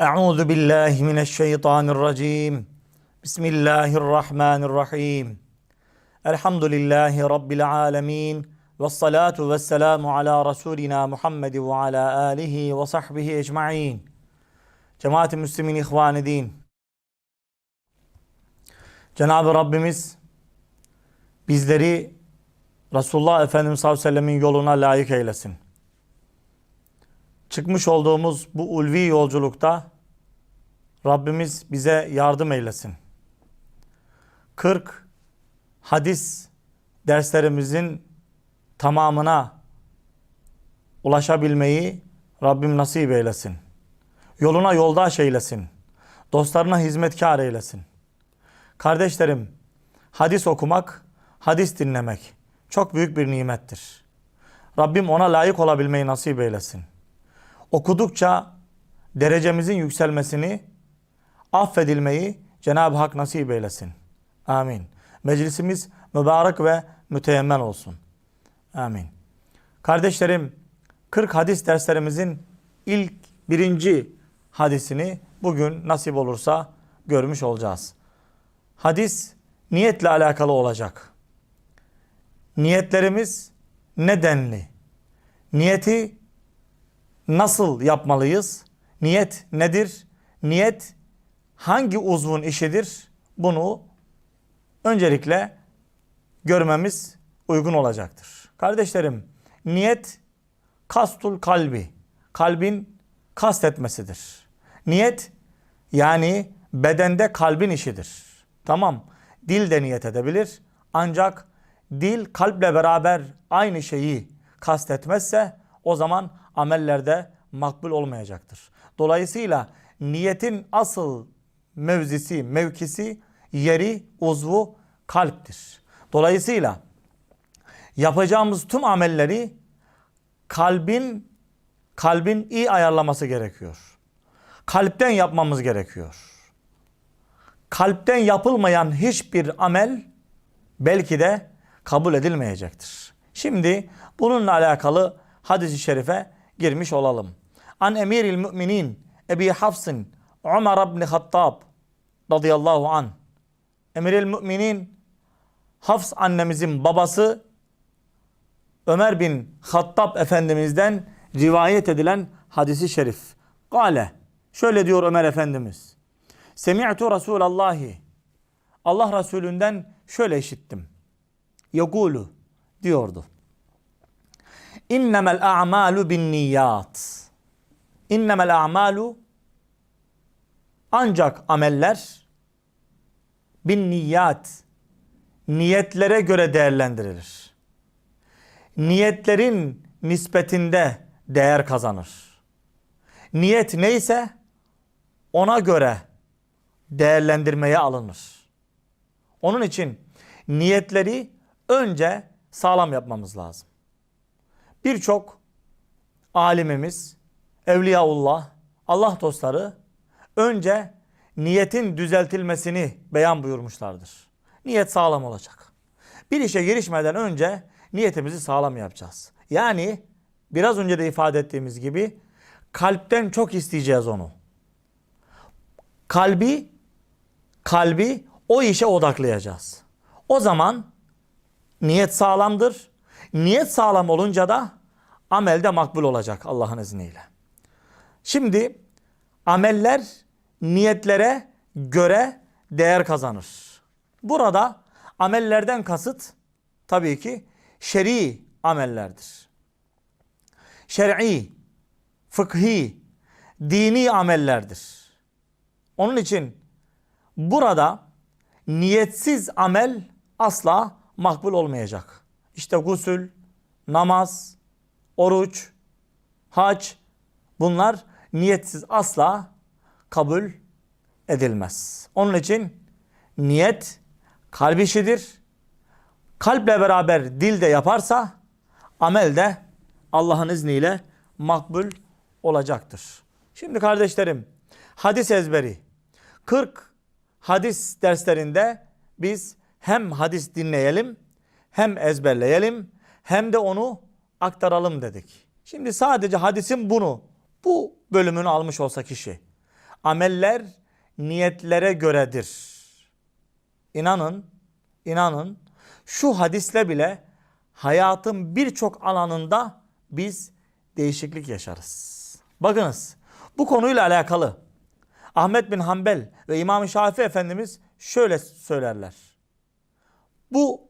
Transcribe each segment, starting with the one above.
Euzu billahi mineşşeytanirracim. Bismillahirrahmanirrahim. Elhamdülillahi rabbil alamin. Ve salatu ve selamu ala Resulina Muhammed ve ala alihi ve sahbihi ecmaîn. Cemaat-i Müslümin ihvan din. Cenab-ı Rabbimiz bizleri Resulullah Efendimiz sallallahu aleyhi ve sellemin yoluna layık eylesin. Çıkmış olduğumuz bu ulvi yolculukta Rabbimiz bize yardım eylesin. 40 hadis derslerimizin tamamına ulaşabilmeyi Rabbim nasip eylesin. Yoluna yoldaş eylesin. Dostlarına hizmetkar eylesin. Kardeşlerim, hadis okumak, hadis dinlemek çok büyük bir nimettir. Rabbim ona layık olabilmeyi nasip eylesin. Okudukça derecemizin yükselmesini, affedilmeyi Cenab-ı Hak nasip eylesin. Amin. Meclisimiz mübarek ve müteyemmen olsun. Amin. Kardeşlerim, 40 hadis derslerimizin ilk birinci hadisini bugün nasip olursa görmüş olacağız. Hadis niyetle alakalı olacak. Niyetlerimiz nedenli? Niyeti nasıl yapmalıyız? Niyet nedir? Niyet hangi uzvun işidir? Bunu öncelikle görmemiz uygun olacaktır. Kardeşlerim, niyet kastul kalbi, kalbin kastetmesidir. Niyet yani bedende kalbin işidir. Tamam, dil de niyet edebilir ancak dil kalple beraber aynı şeyi kastetmezse o zaman amellerde makbul olmayacaktır. Dolayısıyla niyetin asıl mevzisi, mevkisi, yeri, uzvu kalptir. Dolayısıyla yapacağımız tüm amelleri kalbin kalbin iyi ayarlaması gerekiyor. Kalpten yapmamız gerekiyor. Kalpten yapılmayan hiçbir amel belki de kabul edilmeyecektir. Şimdi bununla alakalı hadis-i şerife girmiş olalım. An emiril müminin Ebi Hafsın Umar ibn Hattab radıyallahu an. Emiril müminin Hafs annemizin babası Ömer bin Hattab Efendimiz'den rivayet edilen hadisi şerif. Kale şöyle diyor Ömer Efendimiz. Semi'tu Resulallahi Allah Resulünden şöyle işittim. Yekulu diyordu. İnnemel a'malu bin niyat. İnnemel a'malu ancak ameller bin niyat niyetlere göre değerlendirilir. Niyetlerin nispetinde değer kazanır. Niyet neyse ona göre değerlendirmeye alınır. Onun için niyetleri önce sağlam yapmamız lazım. Birçok alimimiz, evliyaullah, Allah dostları önce niyetin düzeltilmesini beyan buyurmuşlardır. Niyet sağlam olacak. Bir işe girişmeden önce niyetimizi sağlam yapacağız. Yani biraz önce de ifade ettiğimiz gibi kalpten çok isteyeceğiz onu. Kalbi kalbi o işe odaklayacağız. O zaman niyet sağlamdır. Niyet sağlam olunca da amel de makbul olacak Allah'ın izniyle. Şimdi ameller niyetlere göre değer kazanır. Burada amellerden kasıt tabii ki şer'i amellerdir. Şer'i, fıkhi, dini amellerdir. Onun için burada niyetsiz amel asla makbul olmayacak. İşte gusül, namaz, oruç, hac bunlar niyetsiz asla kabul edilmez. Onun için niyet kalp işidir. Kalple beraber dil de yaparsa amel de Allah'ın izniyle makbul olacaktır. Şimdi kardeşlerim hadis ezberi 40 hadis derslerinde biz hem hadis dinleyelim hem ezberleyelim hem de onu aktaralım dedik. Şimdi sadece hadisin bunu bu bölümünü almış olsa kişi ameller niyetlere göredir. İnanın, inanın şu hadisle bile hayatın birçok alanında biz değişiklik yaşarız. Bakınız bu konuyla alakalı Ahmet bin Hanbel ve İmam Şafii Efendimiz şöyle söylerler. Bu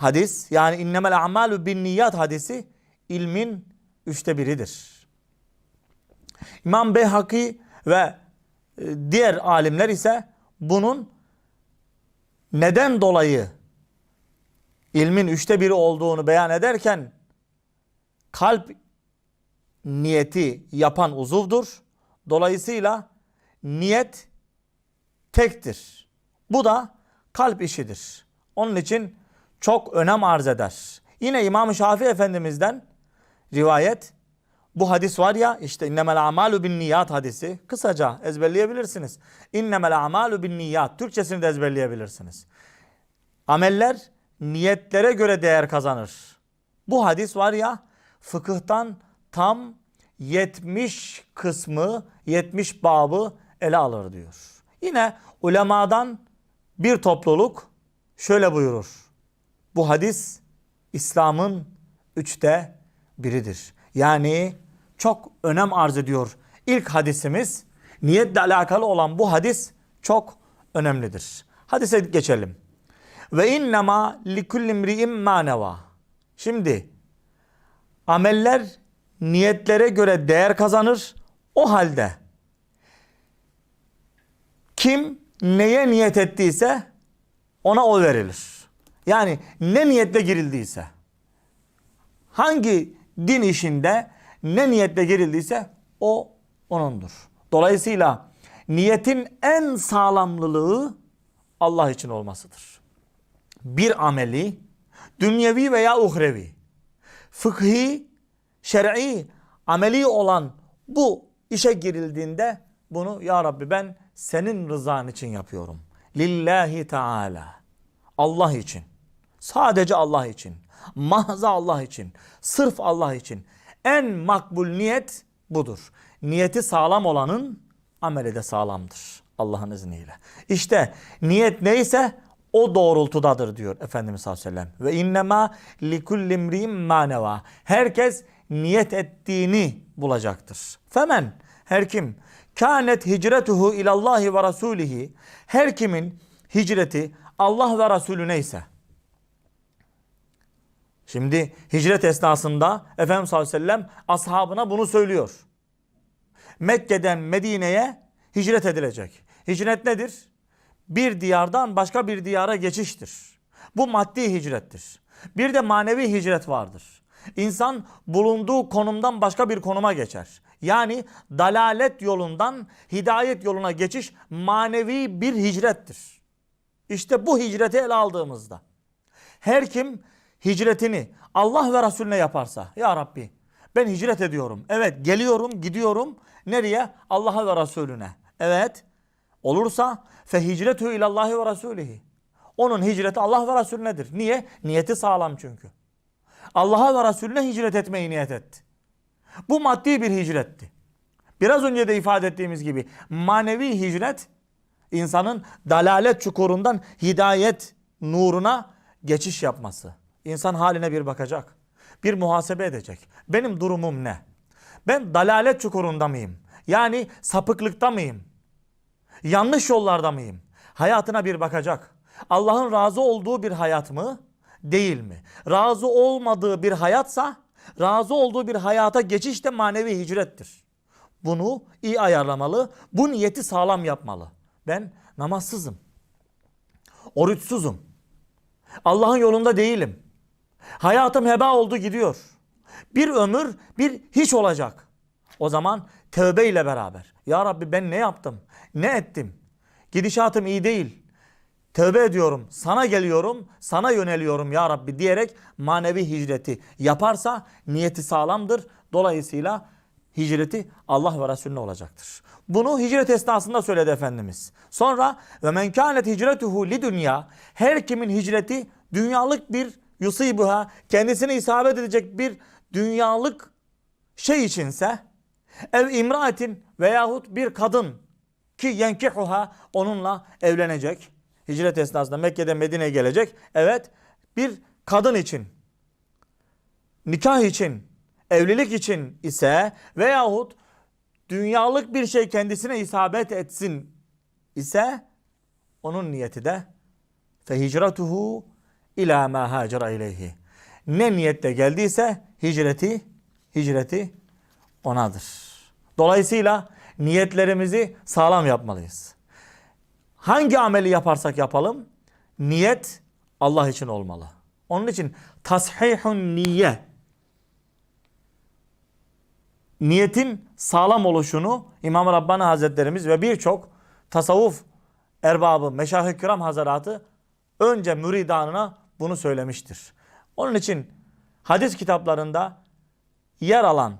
hadis yani innemel a'malu bin niyat hadisi ilmin üçte biridir. İmam Beyhaki ve e, diğer alimler ise bunun neden dolayı ilmin üçte biri olduğunu beyan ederken kalp niyeti yapan uzuvdur. Dolayısıyla niyet tektir. Bu da kalp işidir. Onun için çok önem arz eder. Yine İmam Şafii Efendimiz'den rivayet bu hadis var ya işte innemel amalu bin niyat hadisi kısaca ezberleyebilirsiniz. İnnemel amalu bin niyat Türkçesini de ezberleyebilirsiniz. Ameller niyetlere göre değer kazanır. Bu hadis var ya fıkıhtan tam 70 kısmı 70 babı ele alır diyor. Yine ulemadan bir topluluk şöyle buyurur. Bu hadis İslam'ın üçte biridir. Yani çok önem arz ediyor. İlk hadisimiz niyetle alakalı olan bu hadis çok önemlidir. Hadise geçelim. Ve innema likulli imri'in maneva. Şimdi ameller niyetlere göre değer kazanır. O halde kim neye niyet ettiyse ona o verilir. Yani ne niyetle girildiyse hangi din işinde ne niyetle girildiyse o onundur. Dolayısıyla niyetin en sağlamlılığı Allah için olmasıdır. Bir ameli dünyevi veya uhrevi, fıkhi, şer'i, ameli olan bu işe girildiğinde bunu ya Rabbi ben senin rızan için yapıyorum. Lillahi Teala. Allah için. Sadece Allah için. Mahza Allah için. Sırf Allah için. En makbul niyet budur. Niyeti sağlam olanın ameli de sağlamdır. Allah'ın izniyle. İşte niyet neyse o doğrultudadır diyor Efendimiz sallallahu aleyhi ve sellem. Ve innema likulli imri'in maneva. Herkes niyet ettiğini bulacaktır. Femen her kim kânet hicretuhu ilallahi ve rasulihi her kimin hicreti Allah ve Resulüne ise Şimdi hicret esnasında Efendimiz sallallahu aleyhi ve sellem ashabına bunu söylüyor. Mekke'den Medine'ye hicret edilecek. Hicret nedir? Bir diyardan başka bir diyara geçiştir. Bu maddi hicrettir. Bir de manevi hicret vardır. İnsan bulunduğu konumdan başka bir konuma geçer. Yani dalalet yolundan hidayet yoluna geçiş manevi bir hicrettir. İşte bu hicreti ele aldığımızda her kim hicretini Allah ve Resulüne yaparsa ya Rabbi ben hicret ediyorum. Evet geliyorum gidiyorum. Nereye? Allah'a ve Resulüne. Evet. Olursa fe hicretu ilallahi ve rasulihi. Onun hicreti Allah ve Resulünedir. Niye? Niyeti sağlam çünkü. Allah'a ve Resulüne hicret etmeyi niyet etti. Bu maddi bir hicretti. Biraz önce de ifade ettiğimiz gibi manevi hicret insanın dalalet çukurundan hidayet nuruna geçiş yapması. İnsan haline bir bakacak. Bir muhasebe edecek. Benim durumum ne? Ben dalalet çukurunda mıyım? Yani sapıklıkta mıyım? Yanlış yollarda mıyım? Hayatına bir bakacak. Allah'ın razı olduğu bir hayat mı? Değil mi? Razı olmadığı bir hayatsa razı olduğu bir hayata geçiş de manevi hicrettir. Bunu iyi ayarlamalı. Bu niyeti sağlam yapmalı. Ben namazsızım. Oruçsuzum. Allah'ın yolunda değilim. Hayatım heba oldu gidiyor. Bir ömür bir hiç olacak. O zaman tövbe ile beraber. Ya Rabbi ben ne yaptım? Ne ettim? Gidişatım iyi değil. Tövbe ediyorum. Sana geliyorum. Sana yöneliyorum ya Rabbi diyerek manevi hicreti yaparsa niyeti sağlamdır. Dolayısıyla hicreti Allah ve Resulüne olacaktır. Bunu hicret esnasında söyledi Efendimiz. Sonra ve men kânet hicretuhu li dünya her kimin hicreti dünyalık bir yusibuha kendisine isabet edecek bir dünyalık şey içinse Ev imraatin veyahut bir kadın ki yenkihuha onunla evlenecek. Hicret esnasında Mekke'den Medine'ye gelecek. Evet bir kadın için nikah için, evlilik için ise veyahut dünyalık bir şey kendisine isabet etsin ise onun niyeti de fehicratuhu ila ma hacera ileyhi. Ne niyette geldiyse hicreti hicreti onadır. Dolayısıyla niyetlerimizi sağlam yapmalıyız. Hangi ameli yaparsak yapalım niyet Allah için olmalı. Onun için tashihun niye niyetin sağlam oluşunu İmam Rabbani Hazretlerimiz ve birçok tasavvuf erbabı, meşayih kiram hazaratı önce müridanına bunu söylemiştir. Onun için hadis kitaplarında yer alan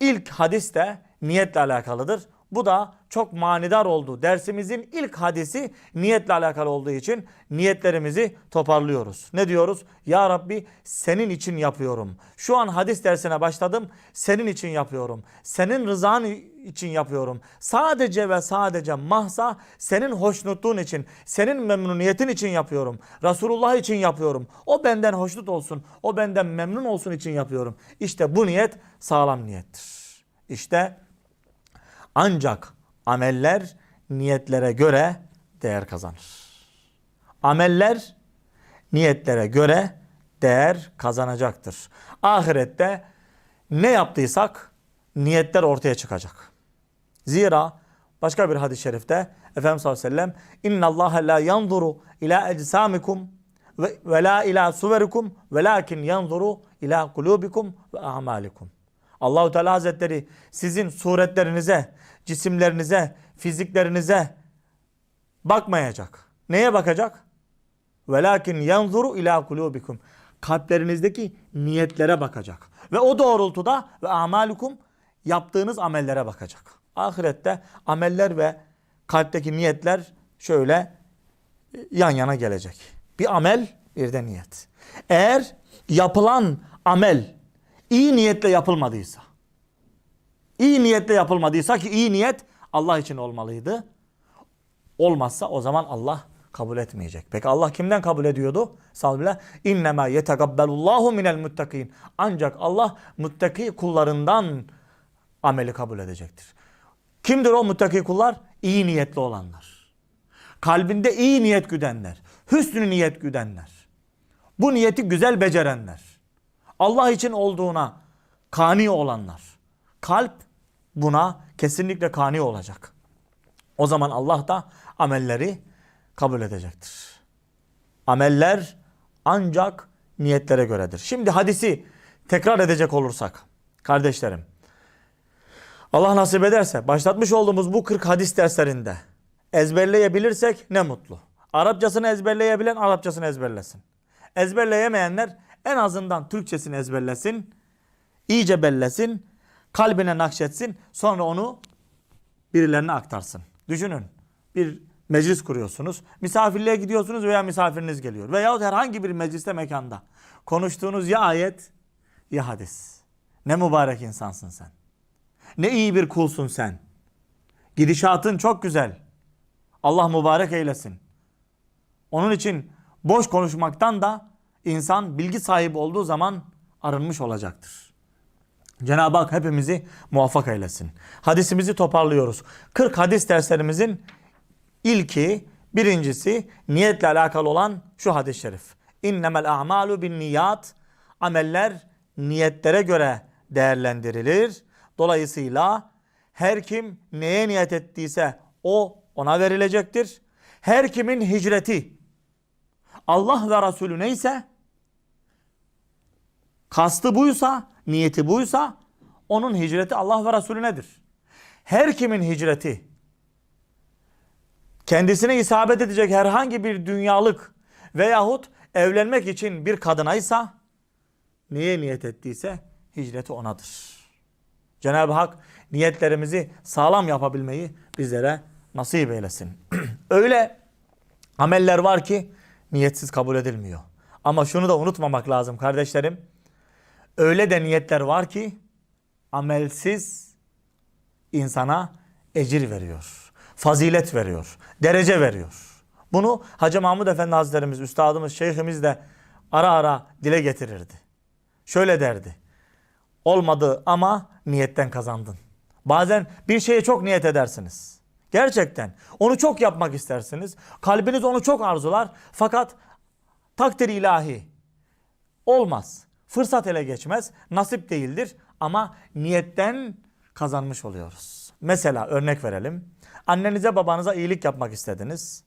ilk hadis de niyetle alakalıdır. Bu da çok manidar oldu. Dersimizin ilk hadisi niyetle alakalı olduğu için niyetlerimizi toparlıyoruz. Ne diyoruz? Ya Rabbi senin için yapıyorum. Şu an hadis dersine başladım. Senin için yapıyorum. Senin rızan için yapıyorum. Sadece ve sadece mahsa senin hoşnutluğun için, senin memnuniyetin için yapıyorum. Resulullah için yapıyorum. O benden hoşnut olsun, o benden memnun olsun için yapıyorum. İşte bu niyet sağlam niyettir. İşte ancak ameller niyetlere göre değer kazanır. Ameller niyetlere göre değer kazanacaktır. Ahirette ne yaptıysak niyetler ortaya çıkacak. Zira başka bir hadis-i şerifte Efendimiz sallallahu aleyhi ve sellem İnna Allah la yanzuru ila eczamikum ve, ve la ila suverikum velakin yanzuru ila kulubikum ve amalikum. Allahu Teala Hazretleri sizin suretlerinize, cisimlerinize, fiziklerinize bakmayacak. Neye bakacak? Velakin yanzuru ila kulubikum. Kalplerinizdeki niyetlere bakacak. Ve o doğrultuda ve amalukum yaptığınız amellere bakacak. Ahirette ameller ve kalpteki niyetler şöyle yan yana gelecek. Bir amel, bir de niyet. Eğer yapılan amel iyi niyetle yapılmadıysa, iyi niyetle yapılmadıysa ki iyi niyet Allah için olmalıydı. Olmazsa o zaman Allah kabul etmeyecek. Peki Allah kimden kabul ediyordu? Sallallahu İnnemâ yetegabbelullahu minel muttakin. Ancak Allah muttaki kullarından ameli kabul edecektir. Kimdir o muttaki kullar? İyi niyetli olanlar. Kalbinde iyi niyet güdenler. Hüsnü niyet güdenler. Bu niyeti güzel becerenler. Allah için olduğuna kani olanlar. Kalp buna kesinlikle kani olacak. O zaman Allah da amelleri kabul edecektir. Ameller ancak niyetlere göredir. Şimdi hadisi tekrar edecek olursak kardeşlerim. Allah nasip ederse başlatmış olduğumuz bu 40 hadis derslerinde ezberleyebilirsek ne mutlu. Arapçasını ezberleyebilen Arapçasını ezberlesin. Ezberleyemeyenler en azından Türkçesini ezberlesin. iyice bellesin. Kalbine nakşetsin. Sonra onu birilerine aktarsın. Düşünün. Bir meclis kuruyorsunuz. Misafirliğe gidiyorsunuz veya misafiriniz geliyor. Veyahut herhangi bir mecliste mekanda. Konuştuğunuz ya ayet ya hadis. Ne mübarek insansın sen. Ne iyi bir kulsun sen. Gidişatın çok güzel. Allah mübarek eylesin. Onun için boş konuşmaktan da insan bilgi sahibi olduğu zaman arınmış olacaktır. Cenab-ı Hak hepimizi muvaffak eylesin. Hadisimizi toparlıyoruz. 40 hadis derslerimizin ilki, birincisi niyetle alakalı olan şu hadis-i şerif. İnnemel a'malu bin niyat. Ameller niyetlere göre değerlendirilir. Dolayısıyla her kim neye niyet ettiyse o ona verilecektir. Her kimin hicreti Allah ve Resulü neyse kastı buysa, niyeti buysa onun hicreti Allah ve Resulünedir. Her kimin hicreti kendisine isabet edecek herhangi bir dünyalık veyahut evlenmek için bir kadınaysa neye niyet ettiyse hicreti onadır. Cenab-ı Hak niyetlerimizi sağlam yapabilmeyi bizlere nasip eylesin. Öyle ameller var ki niyetsiz kabul edilmiyor. Ama şunu da unutmamak lazım kardeşlerim. Öyle de niyetler var ki amelsiz insana ecir veriyor. Fazilet veriyor. Derece veriyor. Bunu Hacı Mahmud Efendi Hazretlerimiz, Üstadımız, Şeyhimiz de ara ara dile getirirdi. Şöyle derdi. Olmadı ama niyetten kazandın. Bazen bir şeye çok niyet edersiniz. Gerçekten. Onu çok yapmak istersiniz. Kalbiniz onu çok arzular. Fakat takdir ilahi olmaz. Fırsat ele geçmez. Nasip değildir. Ama niyetten kazanmış oluyoruz. Mesela örnek verelim. Annenize babanıza iyilik yapmak istediniz.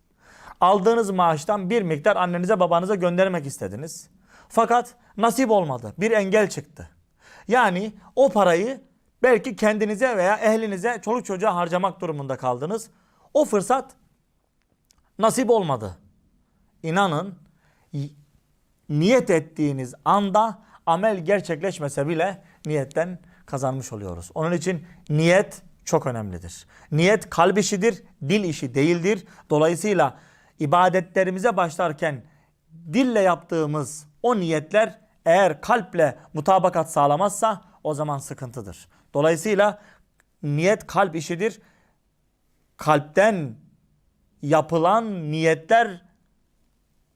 Aldığınız maaştan bir miktar annenize babanıza göndermek istediniz. Fakat nasip olmadı. Bir engel çıktı. Yani o parayı belki kendinize veya ehlinize, çoluk çocuğa harcamak durumunda kaldınız. O fırsat nasip olmadı. İnanın niyet ettiğiniz anda amel gerçekleşmese bile niyetten kazanmış oluyoruz. Onun için niyet çok önemlidir. Niyet kalp işidir, dil işi değildir. Dolayısıyla ibadetlerimize başlarken dille yaptığımız o niyetler eğer kalple mutabakat sağlamazsa o zaman sıkıntıdır. Dolayısıyla niyet kalp işidir. Kalpten yapılan niyetler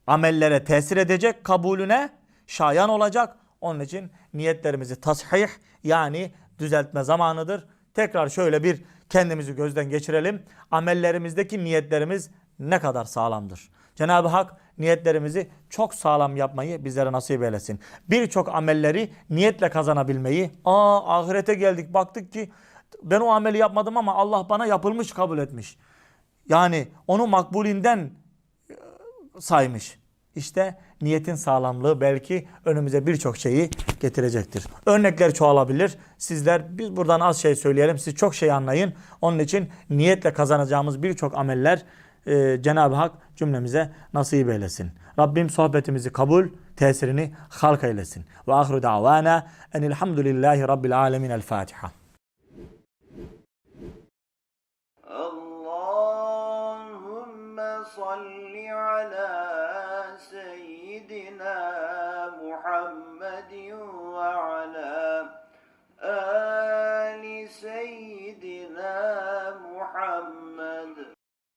amellere tesir edecek, kabulüne şayan olacak. Onun için niyetlerimizi tasih yani düzeltme zamanıdır. Tekrar şöyle bir kendimizi gözden geçirelim. Amellerimizdeki niyetlerimiz ne kadar sağlamdır? Cenab-ı Hak niyetlerimizi çok sağlam yapmayı bizlere nasip eylesin. Birçok amelleri niyetle kazanabilmeyi. Aa ahirete geldik baktık ki ben o ameli yapmadım ama Allah bana yapılmış kabul etmiş. Yani onu makbulinden saymış. İşte niyetin sağlamlığı belki önümüze birçok şeyi getirecektir. Örnekler çoğalabilir. Sizler biz buradan az şey söyleyelim. Siz çok şey anlayın. Onun için niyetle kazanacağımız birçok ameller e, Cenab-ı Hak cümlemize nasip eylesin. Rabbim sohbetimizi kabul, tesirini halk eylesin. Ve ahru da'vana enilhamdülillahi rabbil alemin. El Fatiha. صل على سيدنا محمد وعلى آله